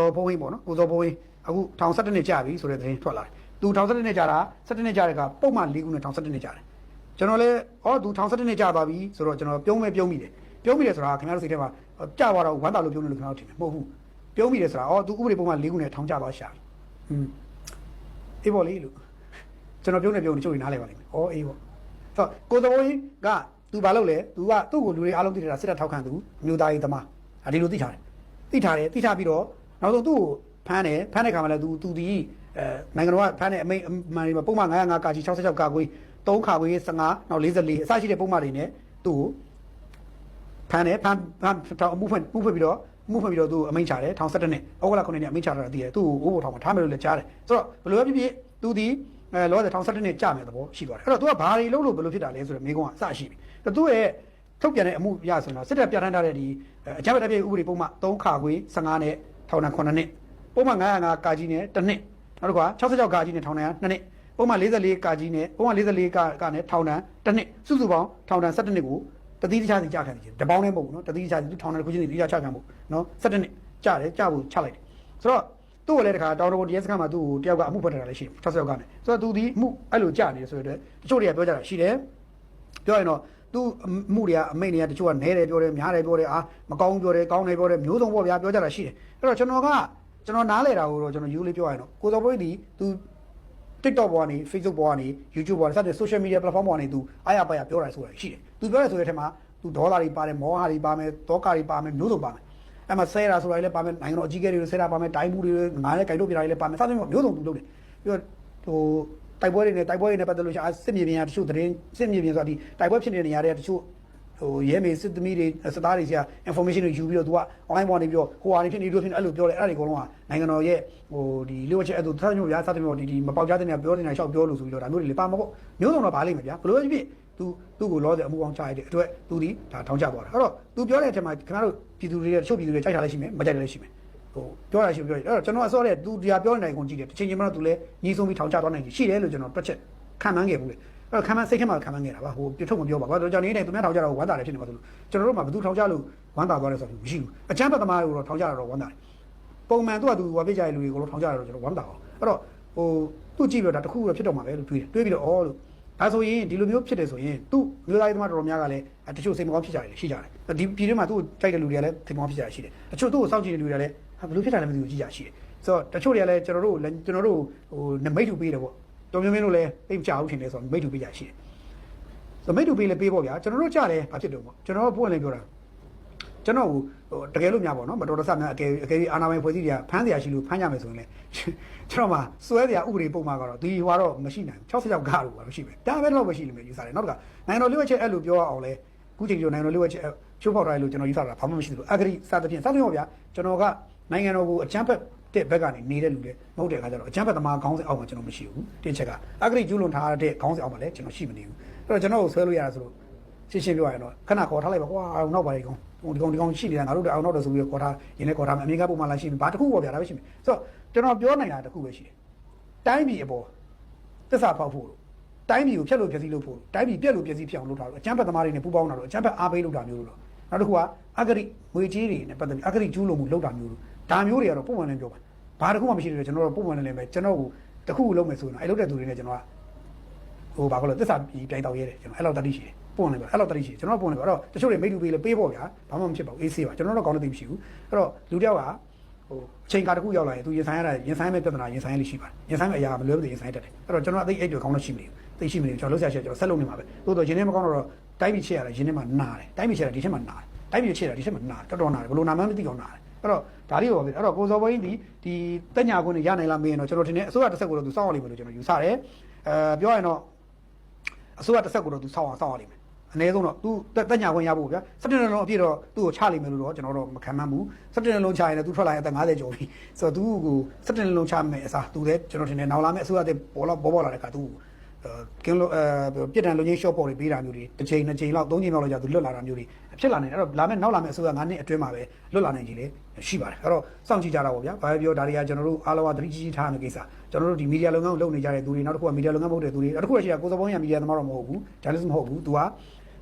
တော်ဘုံဝင်းပေါ့နော်ကိုစောဘုံဝင်းအခုထောင်17နှစ်ကြာပြီဆိုတဲ့သတင်းထွက်လာတယ်သူထောင်17နှစ်ကြာတာ17နှစ်ကြာတဲ့ကပုံမှန်၄ခုနဲ့ထောင်17နှစ်ကြာတယ်ကျွန်တော်လည်းဩသူထောင်17နှစ်ကြာသွားပြီဆိုတော့ကျွန်တော်ပြုံးမဲပြုံးမိတယ်ပြုံးမိတယ်ဆိုတာခင်ဗျားတို့စိတ်ထဲမှာကြာသွားတော့ဝမ်းသာလို့ပြုံးလို့ခင်ဗျားတို့ထင်တယ်မဟုတ်ဘူးပြုံးမိတယ်ဆိုတာဩသူဥပဒေပုံမှန်၄ခုနဲ့ထောင်ကျသွားရှာပြီอืมအေးပေါ့လေလို့ကျွန်တော်ပြုံးနေပြုံးနေချို့နေနားလဲပါလိမ့်မယ်ဩအေးပေါ့ဆိုတော့ကိုစောဘုံဝင်းကသူဘာလုပ်လဲသူကသူ့ကိုလူတွေအားလုံးသိတယ်တာစစ်တပ်ထောက်ခံသူမျိုးသားရေးသမားဒါဒီလိုသိထားတယ်သိထားတယ်သိထားပြီးတော့ နောက်ဆုံးသူ့ကိုဖမ်းတယ်ဖမ်းတဲ့ခါမှာလည်းသူသူဒီအဲနိုင်ငံတော်ကဖမ်းတဲ့အမိန့်အမှန်တွေမှာပုံမှန်905ကာကြီး66ကာကွေး3ခါကွေး15နောက်44အစရှိတဲ့ပုံမှန်တွေနဲ့သူ့ကိုဖမ်းတယ်ဖမ်းဖမ်းထောင်အမှုဖွင့်မှုဖွင့်ပြီးတော့မှုဖွင့်ပြီးတော့သူ့ကိုအမိန့်ချတယ်ထောင်17နှစ်ဩဂုတ်လ9နှစ်အမိန့်ချတာတည်တယ်သူ့ကိုအိုးဘိုထောင်မှာထားမယ်လို့လည်းကြားတယ်ဆိုတော့ဘယ်လိုပဲဖြစ်ဖြစ်သူဒီအဲလောဆယ်ထောင်17နှစ်ကြာမယ်သဘောရှိသွားတယ်အဲ့တော့သူကဘာတွေလုပ်လို့ဘယ်လိုဖြစ်တာလဲဆိုတော့မိကုန်းကအစရှိပြီအဲ့တော့သူ့ရဲ့ထုတ်ပြန်တဲ့အမှုရဆိုရင်တော့စစ်တပ်ပြဋ္ဌာန်းထားတဲ့ဒီအကြမ်းဖက်တပ်ပြည်ဥပဒေပုံမှန်3ခါခွေ15နဲ့ ထောင်ဒဏ်9နှစ်ပုံမှန်905ကာကြီးနဲ့1နှစ်နောက်တစ်ခါ66ကာကြီးနဲ့ထောင်ဒဏ်2နှစ်ပုံမှန်44ကာကြီးနဲ့ပုံမှန်44ကာကနဲ့ထောင်ဒဏ်1နှစ်စုစုပေါင်းထောင်ဒဏ်17နှစ်ကိုတတိတခြားစီကြာခံနေတယ်တပေါင်းနဲ့မဟုတ်ဘူးနော်တတိတခြားစီသူထောင်ဒဏ်တစ်ခုချင်းစီတတိယချခံဖို့နော်17နှစ်ကြာတယ်ကြာဖို့ချလိုက်တယ်ဆိုတော့သူ့ကိုလည်းတခါတောင်တော်တရားစခန်းမှာသူ့ကိုတယောက်ကအမှုဖွင့်ထားတာလည်းရှိတယ်60ယောက်ကနေဆိုတော့သူဒီမှုအဲ့လိုကြာနေတယ်ဆိုတော့တချို့တွေကပြောကြတာရှိတယ်ပြောရင်တော့ သူအမှုတွေကအမိတ်တွေကတချို့ကနဲတယ်ပြောတယ်များတယ်ပြောတယ်အာမကောင်းပြောတယ်ကောင်းတယ်ပြောတယ်မျိုးစုံပေါ့ဗျာပြောကြတာရှိတယ်အဲ့တော့ကျွန်တော်ကကျွန်တော်နားလဲတာကိုတော့ကျွန်တော်ယူလေးပြောရရင်တော့ကိုစောပွေးဒီသူ TikTok ပေါ်ကနေ Facebook ပေါ်ကနေ YouTube ပေါ်ကနေစတဲ့ social media platform ပေါ်ကနေသူအားရပါရပြောတာဆိုတာရှိတယ်သူပြောတယ်ဆိုတဲ့ထဲမှာသူဒေါ်လာတွေပါတယ်မောဟတွေပါမယ်တောကတွေပါမယ်မျိုးစုံပါမယ်အဲ့မှာဆဲတာဆိုတာလည်းပါမယ်နိုင်ငံတော်အကြီးအကဲတွေဆဲတာပါမယ်တိုင်းမှုတွေငါးနဲ့ကြိုက်တို့ပြတာတွေလည်းပါမယ်စသဖြင့်မျိုးစုံသူလုပ်တယ်ပြီးတော့ဟို တိုက်ပွဲတွေနဲ့တိုက်ပွဲတွေနဲ့ပတ်သက်လို့ရှိရင်စစ်မြေပြင်ရတချို့သတင်းစစ်မြေပြင်ဆိုတာဒီတိုက်ပွဲဖြစ်နေတဲ့နေရာတွေကတချို့ဟိုရဲမေစစ်သမီးတွေစစ်သားတွေဆရာ information တွေယူပြီးတော့သူက online ပေါ်နေပြီးတော့ဟိုဟာတွေဖြစ်နေလို့ဖြစ်နေအဲ့လိုပြောတယ်အဲ့ဒါတွေအကုန်လုံးကနိုင်ငံတော်ရဲ့ဟိုဒီလျှို့ချက်အဲ့လိုသက်မျိုးပြားစသဖြင့်ဒီဒီမပေါက်ကြတဲ့နေရာပြောနေတာရှောက်ပြောလို့ဆိုပြီးတော့ဒါမျိုးတွေလေပါမှာပေါ့မျိုးစုံတော့ပါလိမ့်မယ်ဗျာဘလို့ဖြစ်ဖြစ်သူသူ့ကိုလောတဲ့အမှုအောင်ချရတဲ့အတွက်သူဒီဒါထောင်ချသွားတာအဲ့တော့သူပြောတဲ့အထက်မှာခင်ဗျားတို့ပြည်သူတွေတချို့ပြည်သူတွေကြိုက်တာလည်းရှိမယ်မကြိုက်တာလည်းရှိမယ် ဟိုပြောတာရှိပြောတယ်အဲ့တော့ကျွန်တော်အစောတဲ့သူဒီဟာပြောနေတဲ့အကုန်ကြည့်တယ်တစ်ချိန်ချိန်မှတော့သူလည်းညီးဆုံးပြီးထောင်ချသွားနိုင်ရှိတယ်လို့ကျွန်တော်တွက်ချက်ခံမှန်းခဲ့ဘူးလေအဲ့တော့ခံမှန်းစိတ်ထဲမှာခံမှန်းခဲ့တာပါဟိုပြထုတ်မပြောပါဘူးကျွန်တော်နေနေသူများထောင်ချတာကိုဝမ်းသာတယ်ဖြစ်နေပါသလိုကျွန်တော်တို့မှဘယ်သူထောင်ချလို့ဝမ်းသာသွားလဲဆိုတော့မရှိဘူးအချမ်းဘက်သမားတွေကိုတော့ထောင်ချတာတော့ဝမ်းသာတယ်ပုံမှန်သူကသူဝါပြစ်ကြတဲ့လူတွေကိုတော့ထောင်ချတာတော့ကျွန်တော်ဝမ်းသာအောင်အဲ့တော့ဟိုသူ့ကြည့်ပြီးတော့ဒါတခုတော့ဖြစ်တော့မှာပဲလို့တွေးတယ်တွေးပြီးတော့အော်လို့ဒါဆိုရင်ဒီလိုမျိုးဖြစ်တယ်ဆိုရင်သူ့မျိုးသားရေးသမားတော်တော်များကလည်းတချို့စိတ်မကောင်းဖြစ်ကြတယ်ရှိကြတယ်ဒီပြည်ထဲမှာသူ့ကိုကြိုက်တဲ့လူတွေကလည်းစိတ်မကောင်းဖြစ်ကြရှိတယ်တချို့သူ့ကိုစောင့်ကြည့်တဲ့လူတွေကလည်း ဘယ်လိုဖြစ်တာလဲမသိဘူးကြည့်ကြရှိတယ်ဆိုတော့တချို့တွေကလည်းကျွန်တော်တို့ကျွန်တော်တို့ဟိုနမိတ်ထူပေးတယ်ပေါ့တော်မျိုးမင်းတို့လည်းအိမ်ချအောင်ထင်တယ်ဆိုတော့မိတ်ထူပေးကြရှိတယ်ဆိုမိတ်ထူပေးလည်းပေးပေါ့ဗျာကျွန်တော်တို့ကြားတယ်ဘာဖြစ်တယ်ပေါ့ကျွန်တော်တို့ပွင့်လည်းပြောတာကျွန်တော်ဟိုတကယ်လို့များပေါ့နော်မတော်တဆများအကယ်အကယ်အာနာပိုင်ဖွဲ့စည်းတွေကဖမ်းเสียရှိလို့ဖမ်းကြမယ်ဆိုရင်လည်းကျွန်တော်မှစွဲเสียဥပဒေပုံမှာကတော့ဒီဟွာတော့မရှိနိုင်66ကားလို့ပါမရှိပဲဒါပဲတော့မရှိလိမ့်မယ်ယူဆတယ်နောက်တစ်ခါနိုင်ငံတော်လျှို့ချက်အဲ့လိုပြောအောင်လဲခုချိန်ကျနိုင်ငံတော်လျှို့ချက်ချိုးဖောက်ထားတယ်လို့ကျွန်တော်ယူဆတာဘာမှမရှိဘူးအဂရိစသဖြင့်စသဖြင့်ပေါ့ဗျာကျွန်တော်က နိုင်ငံတော်ကိုအချမ်းဖက်တဲ့ဘက်ကနေနေတဲ့လူတွေမဟုတ်တဲ့အခါကျတော့အချမ်းဖက်သမားခေါင်းစဉ်အောက်မှာကျွန်တော်မရှိဘူးတစ်ချက်ကအဂရိကျူးလွန်ထားတဲ့ခေါင်းစဉ်အောက်မှာလည်းကျွန်တော်ရှိမနေဘူးအဲ့တော့ကျွန်တော်ကိုဆွဲလို့ရတာဆိုလို့ရှင်းရှင်းပြောရရင်တော့ခဏခေါ်ထားလိုက်ပါကွာအောင်နောက်ပါလေကောင်ဒီကောင်ဒီကောင်ရှိနေတာငါတို့တအောင်နောက်တော့ဆိုပြီးခေါ်ထားရင်းနဲ့ခေါ်ထားမယ်အမေကပုံမှန်လာရှိမယ်ဘာတစ်ခုပေါ့ဗျာဒါပဲရှိမယ်ဆိုတော့ကျွန်တော်ပြောနိုင်တာတစ်ခုပဲရှိတယ်တိုင်းပြည်အပေါ်သစ္စာဖောက်ဖို့လို့တိုင်းပြည်ကိုဖျက်လို့ပြည့်စည်လို့ဖို့တိုင်းပြည်ပြက်လို့ပြည့်စည်ဖြစ်အောင်လုပ်တာလို့အချမ်းဖက်သမားတွေနဲ့ပူးပေါင်းတာလို့အချမ်းဖက်အားပေးလုပ်တာမျိုးလို့နောက်တစ်ခုကအဂရိငွေကြေးတွေနဲ့ပတ်သက်ပြီးအဂရိကျူးလွန်မှုလုပ်တာမျိုးလို့ ဒါမျိုးတွေကတော့ပုံမှန်လည်းပြောပါဘာတစ်ခုမှမရှိတယ်ကျွန်တော်တို့ပုံမှန်လည်းပဲကျွန်တော်ကိုတခုလုံးမယ်ဆိုရင်အဲ့လုပ်တဲ့သူတွေနဲ့ကျွန်တော်ကဟိုဘာခေါ်လဲသစ္စာပြိုင်တော့ရဲတယ်ကျွန်တော်အဲ့လောက်တတိရှိတယ်ပုံနေပါအဲ့လောက်တတိရှိတယ်ကျွန်တော်ပုံနေပါအဲ့တော့တချို့တွေမိတ်တူပေးလဲပေးဖို့ဗျာဘာမှမဖြစ်ပါဘူးအေးဆေးပါကျွန်တော်တို့ကောင်းတဲ့သိမရှိဘူးအဲ့တော့လူတယောက်ကဟိုအချိန်ကာတစ်ခုရောက်လာရင်သူရင်ဆိုင်ရတာရင်ဆိုင်မဲ့ပြဿနာရင်ဆိုင်ရလိရှိပါတယ်ရင်ဆိုင်မဲ့အရာမလွဲမသွေရင်ဆိုင်တတ်တယ်အဲ့တော့ကျွန်တော်အသိအိတ်တွေကောင်းလို့ရှိမနေဘူးသိရှိမနေဘူးကျွန်တော်လှုပ်ရှားချက်ကျွန်တော်ဆက်လုပ်နေမှာပဲသို့တော့ရင်ထဲမကောင်းတော့တိုင်းပြည်ချက်ရတာရင်ထဲမှာနာတယ်တိုင်းပြည်ချက်ရတာဒီထဲမှာနာတယ်တိုင်းပြည်ချက်ရတာဒီထဲမှာနာတယ်တော်တော်နာတယ်ဘယ်လိုနာမှန်းမသိအောင်နာတယ် အဲ့တော့ဒါလေးပေါ့ဗျအဲ့တော့ကိုစောဘိုင်းဒီဒီတက်ညာခွင့်ရနိုင်လားမေးရင်တော့ကျွန်တော်ထင်တယ်အစိုးရတစ်ဆက်ကိုတော့သူစောင့်ရလိမ့်မယ်လို့ကျွန်တော်ယူဆတယ်အဲပြောရရင်တော့အစိုးရတစ်ဆက်ကိုတော့သူစောင့်အောင်စောင့်ရလိမ့်မယ်အနည်းဆုံးတော့သူတက်ညာခွင့်ရဖို့ဗျာစက်တင်လုံးအပြည့်တော့သူ့ကိုချလိမ့်မယ်လို့တော့ကျွန်တော်တော့မခံမှန်းဘူးစက်တင်လုံးချရင်လည်းသူထွက်လာရင်အသက်50ကျော်ပြီဆိုတော့သူ့ကိုစက်တင်လုံးချမယ်အစားသူလည်းကျွန်တော်ထင်တယ်နောက်လာမယ့်အစိုးရတဲ့ပေါ်တော့ပေါ်ပေါ်လာတဲ့အခါသူ့ကို ကင်းလို့အဲပြစ်ဒဏ်လုံချင်း short ပေါ်တွေပေးတာမျိုးတွေတစ်ချိန်နှစ်ချိန်လောက်သုံးချိန်လောက်လောက်ကြာသူလွတ်လာတာမျိုးတွေဖြစ်လာနေတယ်အဲ့တော့လာမယ့်နောက်လာမယ့်အစိုးရ9နှစ်အတွင်းမှာပဲလွတ်လာနိုင်ကြီးလေရှိပါတယ်အဲ့တော့စောင့်ကြည့်ကြတာပေါ့ဗျာဘာပဲပြောဒါတွေကကျွန်တော်တို့အားလုံးကသတိကြီးကြီးထားရမယ့်ကိစ္စကျွန်တော်တို့ဒီမီဒီယာလုပ်ငန်းကိုလုပ်နေကြတဲ့သူတွေနောက်တစ်ခုကမီဒီယာလုပ်ငန်းမဟုတ်တဲ့သူတွေနောက်တစ်ခုကရှိတာကိုစောပေါင်းရမီဒီယာသမားတော့မဟုတ်ဘူးဂျာနယ်လစ်မဟုတ်ဘူးသူက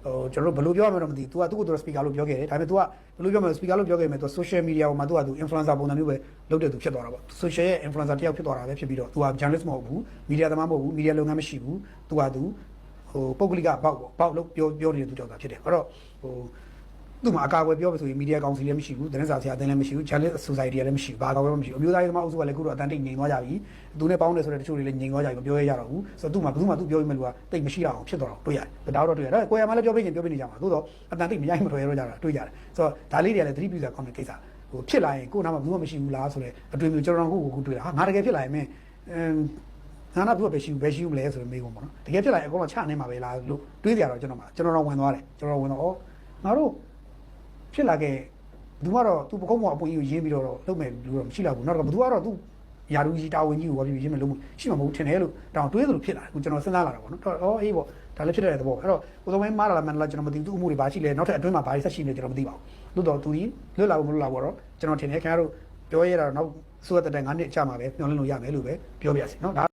ဟိုကျွန်တော်တို့ဘယ်လိုပြောရမလဲတော့မသိဘူး तू ကသူ့ကိုယ်သူ speaker လို့ပြောခဲ့တယ်ဒါပေမဲ့ तू ကဘယ်လိုပြောမလဲ speaker လို့ပြောခဲ့ပေမဲ့ तू social media ပေါ်မှာ तू က तू influencer ပုံစံမျိုးပဲလုပ်တဲ့သူဖြစ်သွားတာပေါ့ social ရဲ့ influencer တယောက်ဖြစ်သွားတာပဲဖြစ်ပြီးတော့ तू က journalist မဟုတ်ဘူး media သမားမဟုတ်ဘူး media လုပ်ငန်းမရှိဘူး तू က तू ဟိုပုဂ္ဂလိကဘောက်ပေါ့ဘောက်လို့ပြောပြောနေတဲ့သူကြောင့်သာဖြစ်တယ်အဲ့တော့ဟို သူ့မှာအကာအကွယ်ပြောလို့ဆိုရင် media ကောင်စီလည်းမရှိဘူးသတင်းစာဆရာအသင်းလည်းမရှိဘူး journalist society လည်းမရှိဘူးဘာကောင်မှမရှိဘူးအမျိုးသားရေးသမားအုပ်စုကလည်းခုတော့အတန်းတိတ်ငြိမ်သွားကြပြီသူနဲ့ပေါင်းတယ်ဆိုတဲ့တချို့တွေလည်းငြိမ်သွားကြပြီမပြောရရတော့ဘူးဆိုတော့သူ့မှာဘယ်သူမှသူပြောပြီးမဲ့လူကတိတ်မရှိအောင်ဖြစ်သွားတော့တွေ့ရတယ်ဒါတော့တွေ့ရတယ်ကိုရမလည်းပြောပြီးရင်ပြောပြီးနေကြမှာသို့တော့အတန်တိတ်မရိုက်မထွယ်ရတော့ကြတာတွေ့ရတယ်ဆိုတော့ဒါလေးတွေကလည်းသတိပြုစရာကောင်းတဲ့ကိစ္စဟိုဖြစ်လာရင်ကိုယ်နာမှာဘယ်သူမှမရှိဘူးလားဆိုတော့အတွေ့အကြုံကျွန်တော်ကိုကိုတွေ့တာဟာငါတကယ်ဖြစ်လာရင်မင်းအမ်ငါနာဘူးပဲရှိဘူးပဲရှိဘူးမလဲဆိုတော့မေးကုန်ပေါ့နော်တကယ်ဖြစ်လာရင်အကုန်လုံးချနေမှာပဲလားလို့တွေးကြတော့ကျွန်တော်မှာကျွန်တော်တော့ဝင်သွားတယ်ကျွန်တော်ဝင်တော့ဩငါတို့ ဖြစ်လာခဲ့ဘယ်သူကတော့သူပကုံးပေါ်အပွင့်ကြီးကိုရင်းပြီးတော့လုပ်မယ်လို့တော့မရှိတော့ဘူးနောက်တော့ဘယ်သူကတော့သူယာရူကြီးတာဝန်ကြီးကိုဘာဖြစ်ရင်းမယ်လို့ရှိမှာမဟုတ်ထင်တယ်လို့တောင်တွေးသလိုဖြစ်လာအခုကျွန်တော်စဉ်းစားလာတာပေါ့နော်တော့ဩအေးပေါ့ဒါလည်းဖြစ်တဲ့သဘောအဲ့တော့ကိုသုံးမင်းမားလာလားမန်လာကျွန်တော်မသိဘူးသူ့အမှုတွေဘာရှိလဲနောက်ထပ်အတွင်းမှာဘာတွေဆက်ရှိနေကျွန်တော်မသိပါဘူးလို့တော့သူကြီးလွတ်လာဖို့မလွတ်လာဘူးတော့ကျွန်တော်ထင်တယ်ခင်ဗျားတို့ပြောရတာတော့နောက်ဆိုရတဲ့9နှစ်အကြာမှာပဲပြောင်းလဲလို့ရမယ်လို့ပဲပြောပြစီနော်ဒါ